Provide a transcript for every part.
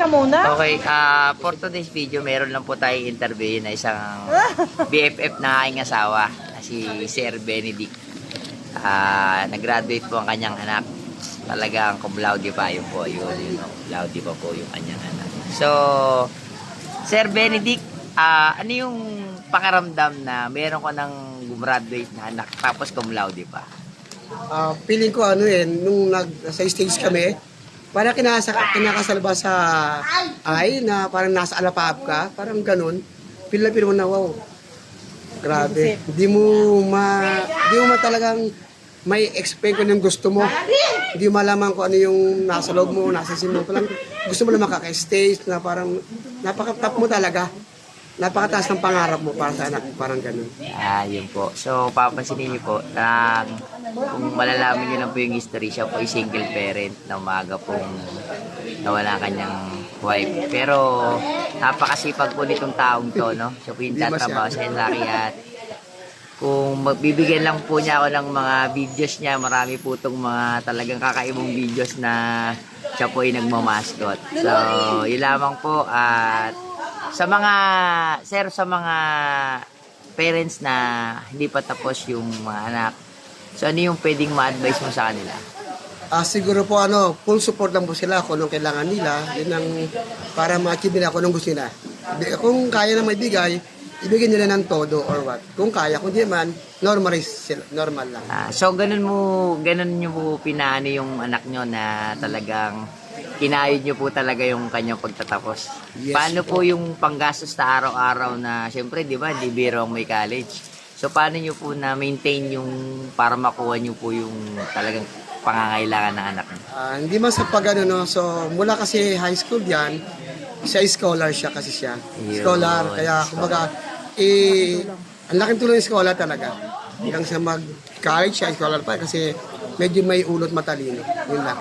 ka muna. Okay, ah for today's video, meron lang po tayong interview na isang BFF na aking asawa, na si Sir Benedict. Ah, nag-graduate po ang kanyang anak. Talagang cum laude pa yun po, yun, yun, laude pa po yung kanyang anak. So, Sir Benedict, ah ano yung pakiramdam na meron ko ng gumraduate na anak tapos cum laude pa? Ah, feeling ko ano eh, nung nag, sa stage kami, parang kinasa, kinakasalba sa ay na parang nasa alapaap ka, parang ganun. Feel mo na, wow, grabe. Hindi mo ma, hindi mo ma talagang may explain kung yung gusto mo. Hindi mo malaman kung ano yung nasa loob mo, nasa sim mo. Parang gusto mo lang makaka-stage na parang napaka-top mo talaga. Napakataas ng pangarap mo para sa anak, parang ganun. Ah, po. So, papansinin niyo po, na kung malalaman niyo lang po yung history, siya po ay single parent na umaga pong nawala ang kanyang wife. Pero, napakasipag po nitong taong to, no? Siya po yung tatrabaho sa laki at kung magbibigyan lang po niya ako ng mga videos niya, marami po itong mga talagang kakaibang videos na siya po ay nagmamaskot. So, yun lamang po at sa mga, sir, sa mga parents na hindi pa tapos yung mga anak, so ano yung pwedeng ma-advise mo sa kanila? Ah, siguro po ano, full support lang po sila kung anong kailangan nila. Yun ang para ma-achieve nila kung anong gusto nila. Kung kaya na maibigay, ibigay nila ng todo or what. Kung kaya, kung di man, normal sila, normal lang. Ah, so ganun mo, ganun niyo po pinaano yung anak nyo na talagang kinayod niyo po talaga yung kanyang pagtatapos. Yes paano po yung panggastos sa araw-araw na, syempre, di ba, di biro ang may college. So, paano niyo po na-maintain yung para makuha niyo po yung talagang pangangailangan ng anak niyo? Ah, hindi man sa pag ano, no. So, mula kasi high school yan, siya scholar siya kasi siya. Yun. Scholar. Kaya, kumbaga, eh, ang laking tulong ng scholar talaga. Hanggang sa mag-college siya, scholar pa kasi medyo may ulot matalino. Yun lang.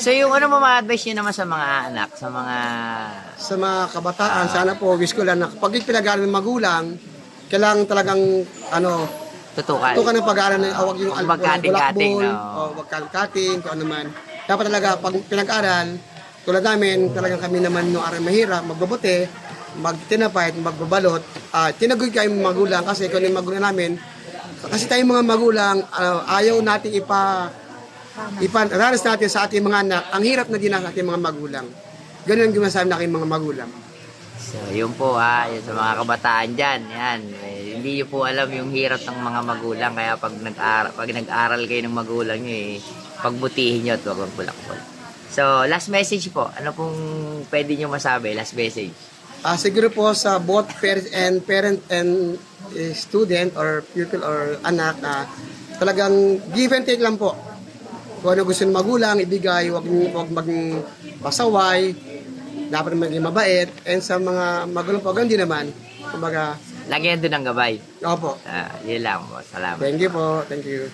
So, yung ano mo ma-advise niyo naman sa mga anak, sa mga sa mga kabataan, sana po, wish ko lang na pag pinag-aaral ng magulang, kailangan talagang, ano, tutukan? ka ng pag-aaral ng awag yung Huwag cutting-cutting, no? o wag cutting, kung ano man. Dapat talaga, pag pinag-aaral, tulad namin, talagang kami naman nung aral mahirap, magbabote, magtinapay, magbabalot, ah tinagoy kayo magulang kasi kung ano yung magulang namin, kasi tayong mga magulang, ah, ayaw natin ipa, iparanas natin sa ating mga anak, ang hirap na din ng ating mga magulang. Ganun ang ginasabi na aking mga magulang. So, yun po ha, yun sa mga kabataan dyan, yan. Eh, hindi nyo po alam yung hirap ng mga magulang, kaya pag nag-aral, pag nag-aral kayo ng magulang nyo, eh, pagbutihin nyo at huwag ang bulakbol. So, last message po, ano pong pwede nyo masabi, last message? Ah, siguro po sa both parent and parent and eh, student or pupil or anak, ah, talagang give and take lang po. Kung ano gusto ng magulang, ibigay, wag, wag maging pasaway, dapat maging mabait, and sa mga magulang po, ganun din naman. Kumbaga, Lagyan doon ng gabay. opo. Ah, yun lang po, salamat. Thank you po, thank you.